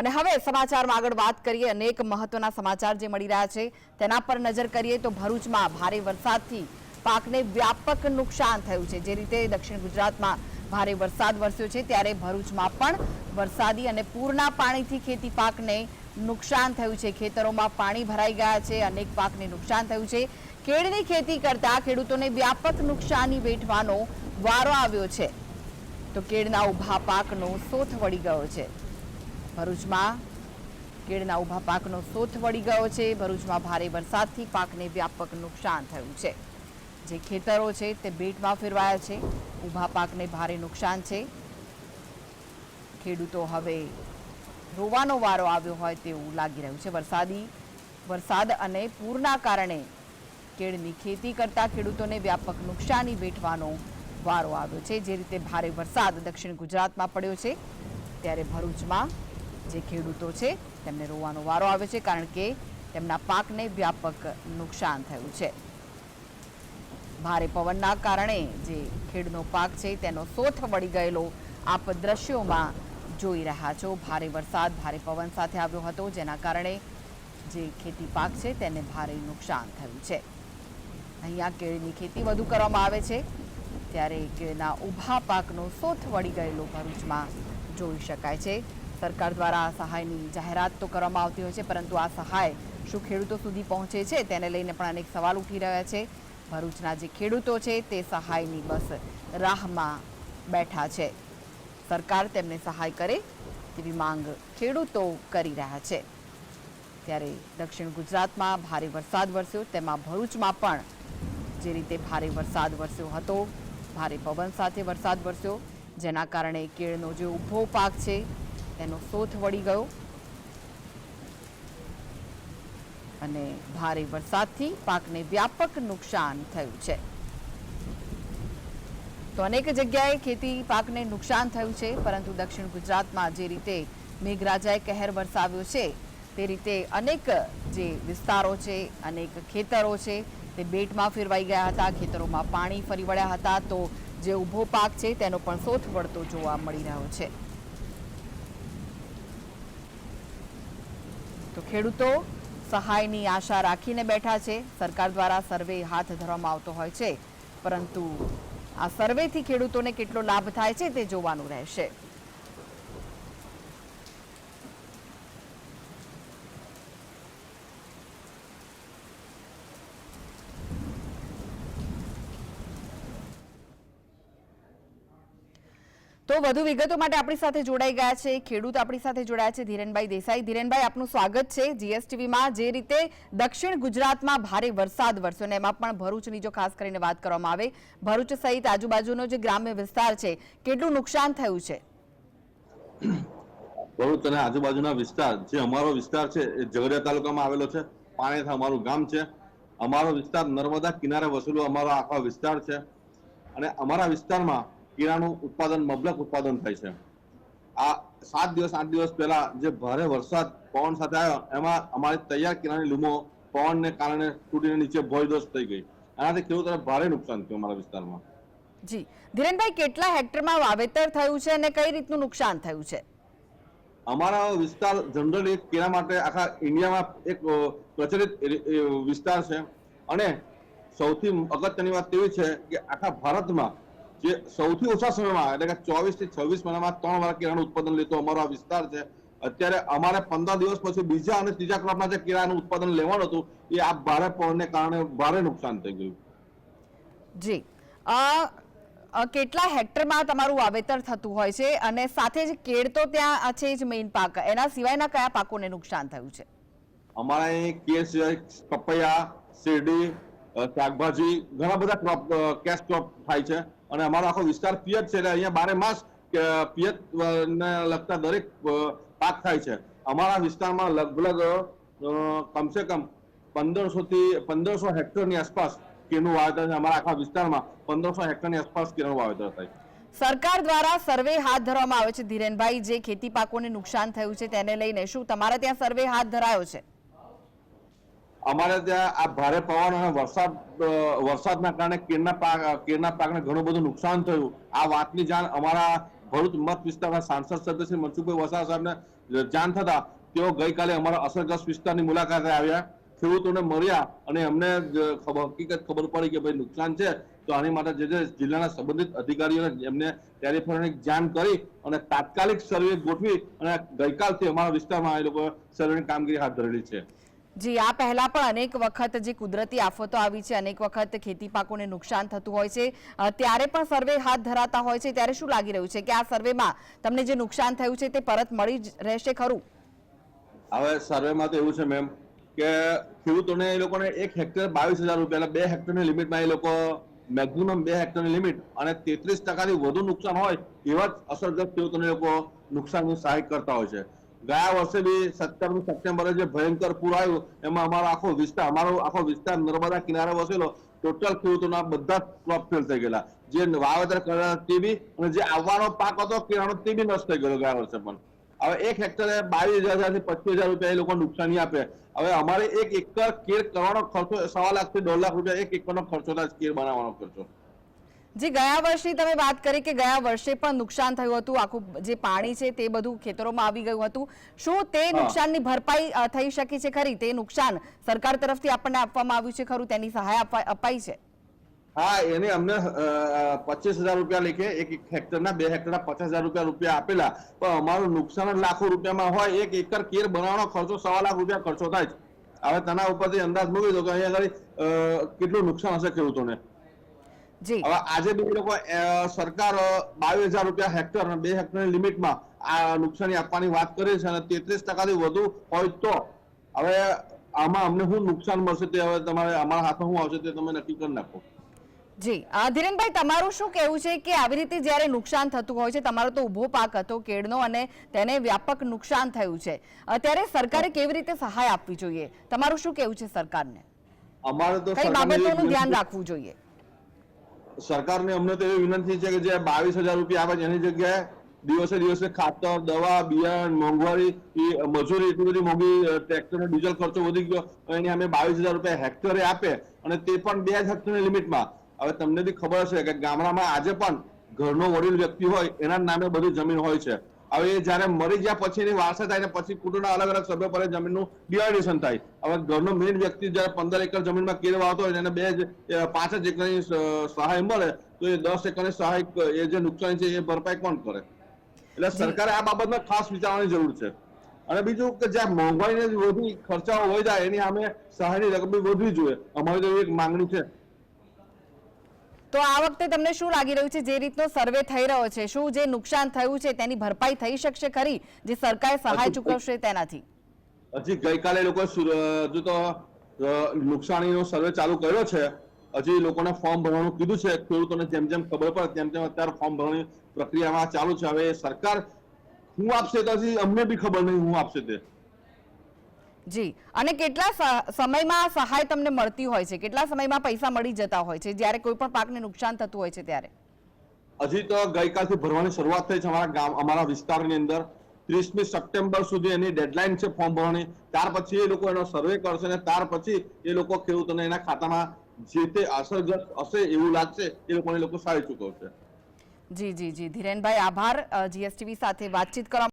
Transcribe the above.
અને હવે સમાચારમાં આગળ વાત કરીએ. અનેક મહત્વના સમાચાર જે મળી રહ્યા છે તેના પર નજર કરીએ તો ભરૂચમાં ભારે વરસાદથી પાકને વ્યાપક નુકસાન થયું છે. જે રીતે દક્ષિણ ગુજરાતમાં ભારે વરસાદ વરસ્યો છે ત્યારે ભરૂચમાં પણ વરસાદી અને પૂરના પાણીથી ખેતી પાકને નુકસાન થયું છે. ખેતરોમાં પાણી ભરાઈ ગયા છે, અનેક પાકને નુકસાન થયું છે. કેળની ખેતી કરતા ખેડૂતોને વ્યાપક નુકસાની વેઠવાનો વારો આવ્યો છે. તો કેળના ઊભા પાકનો સોથ વળી ગયો છે. ભરૂચમાં કેળના ઊભા પાકનો સોથ વળી ગયો છે. ભરૂચમાં ભારે વરસાદથી પાકને વ્યાપક નુકસાન થયું છે. જે ખેતરો છે તે બેટમાં ફેરવાયા છે. ઊભા પાકને ભારે નુકસાન છે. ખેડૂતો હવે રોવાનો વારો આવ્યો હોય તેવું લાગી રહ્યું છે. વરસાદી, વરસાદ અને પૂરના કારણે કેળની ખેતી કરતા ખેડૂતોને વ્યાપક નુકસાની વેઠવાનો વારો આવ્યો છે. જે રીતે ભારે વરસાદ દક્ષિણ ગુજરાતમાં પડ્યો છે, ત્યારે ભરૂચમાં જે ખેડૂતો છે, તેમને રોવાનો વારો આવે છે કારણ કે તેમના પાકને વ્યાપક નુકસાન થયું છે. ભારે પવનના કારણે જે ખેડનો પાક છે, તેનો સોથ વળી ગયેલો આપ દ્રશ્યોમાં જોઈ રહ્યા છો. ભારે વરસાદ, ભારે પવન સાથે આવ્યો હતો, જેના કારણે જે ખેતી પાક છે, તેને ભારે નુકસાન થયું છે. અહીંયા કેળની ખેતી વધુ કરવામાં આવે છે, ત્યારે કેળના ઊભા પાકનો સોથ વળી ગયેલો ભરૂચમાં જોઈ શકાય છે. સરકાર દ્વારા આ સહાયની જાહેરાત તો કરવામાં આવતી હોય છે, પરંતુ આ સહાય શું ખેડૂતો સુધી પહોંચે છે તેને લઈને પણ અનેક સવાલ ઉઠી રહ્યા છે. ભરૂચના જે ખેડૂતો છે તે સહાયની બસ રાહમાં બેઠા છે. સરકાર તેમને સહાય કરે તેવી માંગ ખેડૂતો કરી રહ્યા છે. ત્યારે દક્ષિણ ગુજરાતમાં ભારે વરસાદ વરસ્યો, તેમાં ભરૂચમાં પણ જે રીતે ભારે વરસાદ વરસ્યો હતો, ભારે પવન સાથે વરસાદ વરસ્યો, જેના કારણે કેળનો જે ઊભો પાક છે તેનો સોથ વળી ગયો. અને ભારે વરસાદથી પાકને વ્યાપક નુકસાન થયું છે. તો અનેક જગ્યાએ ખેતી પાકને નુકસાન થયું છે, પરંતુ દક્ષિણ ગુજરાતમાં જે રીતે મેઘરાજાએ કહેર વરસાવ્યો છે, તે રીતે અનેક જે વિસ્તારો છે, અનેક ખેતરો છે, તે બેટમાં ફેરવાઈ ગયા હતા, ખેતરોમાં પાણી ફરી વળ્યા હતા, તો જે ઊભો પાક છે, તેનો પણ સોથ વળતો જોવા મળી રહ્યો છે. તો ખેડૂતો સહાયની આશા રાખીને બેઠા છે. સરકાર દ્વારા સર્વે હાથ ધરવામાં આવતો હોય છે. પરંતુ આ સર્વેથી ખેડૂતોને કેટલો લાભ થાય છે તે જોવાનું રહેશે. તો વધુ વિગતો માટે આપણી સાથે જોડાઈ ગયા છે. ખેડૂત આપણી સાથે જોડાયા છે. ધીરેનભાઈ દેસાઈ. ધીરેનભાઈ, આપનું સ્વાગત છે જીએસટીવીમાં. જે રીતે દક્ષિણ ગુજરાતમાં ભારે વરસાદ વરસ્યો અને એમાં પણ ભરૂચની જો ખાસ કરીને વાત કરવામાં આવે, ભરૂચ સહિત આજુબાજુનો જે ગ્રામ્ય વિસ્તાર છે, કેટલું નુકસાન થયું છે? ભરૂચ અને આજુબાજુના વિસ્તાર, જે અમારો વિસ્તાર છે, એ ઝઘડિયા તાલુકામાં આવેલો છે. પાણેથા અમારું ગામ છે. અમારો વિસ્તાર નર્મદા કિનારે વસેલો અમારો આખો વિસ્તાર છે. અને અમારા વિસ્તારમાં કેળાનું ઉત્પાદન મબલક ઉત્પાદન થાય છે. આ સાત દિવસ આઠ દિવસ પહેલા જે ભારે વરસાદ પવન સાથે આવ્યો એમાં અમારી તૈયાર કેળાની લૂમો પવનને કારણે તૂટીને નીચે ભોયદોષ થઈ ગઈ. આનાથી ખેડૂતોને ભારે નુકસાન થયું અમારા વિસ્તારમાં. જી. ધીરેનભાઈ કેટલા હેક્ટરમાં વાવેતર થયું છે અને કઈ રીતનું નુકસાન થયું છે? અમારા વિસ્તાર જનરલી કેળા માટે આખા ઇન્ડિયામાં એક પ્રચલિત વિસ્તાર છે. અને સૌથી અગત્યની વાત એવી છે કે આખા ભારતમાં જે સૌથી ઓછા સમયમાં એટલે કે ચોવીસથી છવ્વીસ મહિનામાં ત્રણ વાર કેળાનું ઉત્પાદન લેતો અમારો આ વિસ્તાર છે. અત્યારે અમારે પંદર દિવસ પછી બીજા અને ત્રીજા ક્રોપના જે કેળાનું ઉત્પાદન લેવાનું હતું એ આ ભારે પવનને કારણે ભારે નુકસાન થઈ ગયું. જી. કેટલા હેક્ટરમાં તમારું વાવેતર થતું હોય છે? અને સાથે જ કેળ તો ત્યાં છે જ મેઇન પાક. એના સિવાયના કયા પાકોને નુકસાન થયું છે? અમારા અહીં કેળ સિવાય પપૈયા શેરડી શાકભાજી ઘણા બધા ક્રોપ કેશ ક્રોપ થાય છે. અને અમારો આખો વિસ્તાર પિયત છે એટલે અહીંયા બારે માસ પિયત ને લગતા દરેક પાક થાય છે. અમારા વિસ્તારમાં લગભગ કમસે કમ પંદરસો થી પંદરસો હેક્ટરની આસપાસ કેનું વાવેતર છે અમારા આખા વિસ્તારમાં પંદરસો હેક્ટરની આસપાસ કેનું વાવેતર થાય સરકાર દ્વારા સર્વે હાથ ધરવામાં આવે છે ધીરેનભાઈ, જે ખેતી પાકોને નુકસાન થયું છે તેને લઈને શું તમારા ત્યાં સર્વે હાથ ધરાયો છે? અમારે ત્યાં આ ભારે પવન અને વરસાદ વરસાદના કારણે કેળના પાક કેળના પાકને ઘણું બધું નુકસાન થયું. આ વાતની જાણ અમારા ભરૂચ મત વિસ્તારના સાંસદ સભ્ય શ્રી મનસુખભાઈ વસાવા સાહેબને જાણ થતા તેઓ ગઈકાલે અમારા અસરગ્રસ્ત વિસ્તારની મુલાકાતે આવ્યા. ખેડૂતોને મળ્યા અને અમને હકીકત ખબર પડી કે ભાઈ નુકસાન છે. તો આની માટે જે જે જિલ્લાના સંબંધિત અધિકારીઓને એમને ટેલિફોનિક જાણ કરી અને તાત્કાલિક સર્વે ગોઠવી અને ગઈકાલથી અમારા વિસ્તારમાં એ લોકો સર્વેની કામગીરી હાથ ધરેલી છે. જી, આ પહેલા પણ અનેક વખત જે કુદરતી આફતો આવી છે, અનેક વખત ખેતી પાકોને નુકસાન થતું હોય છે. ત્યારે પણ સર્વે હાથ ધરાતા હોય છે. ત્યારે શું લાગી રહ્યું છે કે આ સર્વેમાં તમને જે નુકસાન થયું છે તે પરત મળી રહેશે ખરું? હવે સર્વેમાં તો એવું છે મેમ કે ખેડૂતોને એ લોકોને એક હેક્ટર બાવીસ હજાર રૂપિયા બે હેક્ટરની લિમિટમાં એ લોકો મેક્સિમમ બે હેક્ટરની લિમિટ અને તેત્રીસ ટકાથી વધુ નુકસાન હોય એવા જ અસરગ્રસ્ત ખેડૂતોને લોકો નુકસાનની સહાય કરતા હોય છે. ગયા વર્ષે બી સત્તરમી સપ્ટેમ્બરે જે ભયંકર પૂર આવ્યું, એમાં અમારો આખો વિસ્તાર, અમારો આખો વિસ્તાર નર્મદા કિનારે વસેલો ટોટલ ખેડૂતોના બધા ક્રોપ ફેલ થઈ ગયેલા. જે વાવેતર કરેલા તે બી અને જે આવવાનો પાક હતો કેળાનો તે બી નષ્ટ થઈ ગયો ગયા વર્ષે પણ. હવે એક હેક્ટરે બાવીસ હજારથી પચીસ હજાર રૂપિયા એ લોકો નુકસાની આપે. હવે અમારે એક એકર કેર કરવાનો ખર્ચો, સવા લાખથી દોઢ લાખ રૂપિયા એક એકરનો ખર્ચો થાય કેર બનાવવાનો ખર્ચો. જે ગયા વર્ષની તમે વાત કરી કે ગયા વર્ષે પણ નુકસાન થયું હતું આખું જે પાણી છે તે બધું ખેતરોમાં આવી ગયું હતું. શું તે નુકસાનની ભરપાઈ થઈ શકે છે ખરી? તે નુકસાન સરકાર તરફથી આપણને આપવામાં આવ્યું છે ખરું? તેની સહાય અપાઈ છે? હા એને અમને પચીસ હજાર રૂપિયા લેખે એક એક હેક્ટરના બે હેક્ટરના પચાસ હજાર રૂપિયા રૂપિયા આપેલા. પણ અમારું નુકસાન લાખો રૂપિયામાં હોય એક એકર કેર બનાવવાનો ખર્ચો સવા લાખ રૂપિયા ખર્ચો થાય છે. હવે તેના ઉપરથી અંદાજ મૂકી દો કે અહીંયા આગળ કેટલું નુકસાન હશે ખેડૂતોને. હવે આજે બી લોકો સરકાર બાવીસ હજાર રૂપિયા હેક્ટર અને બે હેક્ટરની લિમિટમાં આ નુકસાની આપવાની વાત કરે છે અને તેત્રીસ ટકાથી વધુ હોય તો હવે આમાં અમને શું નુકસાન મળશે તે હવે તમારે અમારા હાથમાં શું આવશે તે તમે નક્કી કરી નાખો. જી. ધીરેનભાઈ તમારું શું કહેવું છે કે આવી રીતે જ્યારે નુકસાન થતું હોય છે તમારો તો ઊભો પાક હતો કેળનો અને તેને વ્યાપક નુકસાન થયું છે. ત્યારે સરકારે કેવી રીતે સહાય આપવી જોઈએ? તમારું શું કહેવું છે સરકારને? અમારે તો કઈ બાબતોનું ધ્યાન રાખવું જોઈએ? સરકારને અમને તો એવી વિનંતી છે કે જે બાવીસ હજાર રૂપિયા આવે છે, એની જગ્યાએ દિવસે દિવસે ખાતર, દવા, બિયારણ, મોંઘવારી, એ મજૂરી, એટલી બધી મોંઘી ટ્રેક્ટરનો ડીઝલ ખર્ચો વધી ગયો. એની અમે બાવીસ હજાર રૂપિયા હેક્ટરે આપે અને તે પણ બે જ હેક્ટરની લિમિટમાં હવે તમને બી ખબર હશે કે ગામડામાં આજે પણ ઘરનો વડીલ વ્યક્તિ હોય, એના નામે બધી જમીન હોય છે. હવે જ્યારે મરી ગયા પછી એની વારસે થાય ને પછી કુટુંબના અલગ અલગ સભ્યો પર જમીનનું ડિવાઇડેશન થાય. હવે ઘરનો મેઇન વ્યક્તિ જયારે પંદર એકર જમીનમાં કેર વાવતો હોય એને બે પાંચ જ એકરની સહાય મળે તો એ દસ એકરની સહાય એ જે નુકસાન છે એ ભરપાઈ કોણ કરે? એટલે સરકારે આ બાબતમાં ખાસ વિચારવાની જરૂર છે. અને બીજું કે જ્યાં મોંઘવારીને વધુ ખર્ચાઓ હોય જાય એની સામે સહાયની રકમ વધવી જોઈએ. અમારી તો એક માંગણી છે. તો આ વખતે તમને શું લાગી રહ્યું છે? જે રીતનો સર્વે થઈ રહ્યો છે શું જે નુકસાન થયું છે તેની ભરપાઈ થઈ શકશે ખરી? જે સરકાર સહાય ચૂકવશે તેનાથી. હજી ગઈકાલે લોકો હજુ તો નુકસાની નુકસાનીનો સર્વે ચાલુ કર્યો છે. હજી લોકોને ફોર્મ ભરવાનું કીધું છે. ખેડૂતોને જેમ જેમ ખબર પડે તેમ તેમ અત્યારે ફોર્મ ભરવાની પ્રક્રિયામાં ચાલુ છે. હવે સરકાર શું આપશે તો હજી અમને બી ખબર નહીં શું આપશે તે. જી. અને કેટલા સમયમાં સહાય તમને મળતી હોય છે? કેટલા સમયમાં પૈસા મળી જતા હોય છે? જ્યારે કોઈ પણ પાકને નુકસાન થતું હોય છે ત્યારે. હજી તો ગઈકાલથી ભરવાની શરૂઆત થઈ છે અમારા ગામ અમારા વિસ્તારની અંદર. ત્રીસમી સપ્ટેમ્બર સુધી એની ડેડલાઇન છે ફોર્મ ભરવાની. ત્યાર પછી એ લોકો એનો સર્વે કરશે અને ત્યાર પછી એ લોકો ખેડૂતોને એના ખાતામાં જે તે અસરગ્રસ્ત હશે એવું લાગશે એ લોકોને લોકો સારી ચૂકવશે. જી જી જી. ધીરેનભાઈ આભાર. જીએસટીવી સાથે વાતચીત કરવા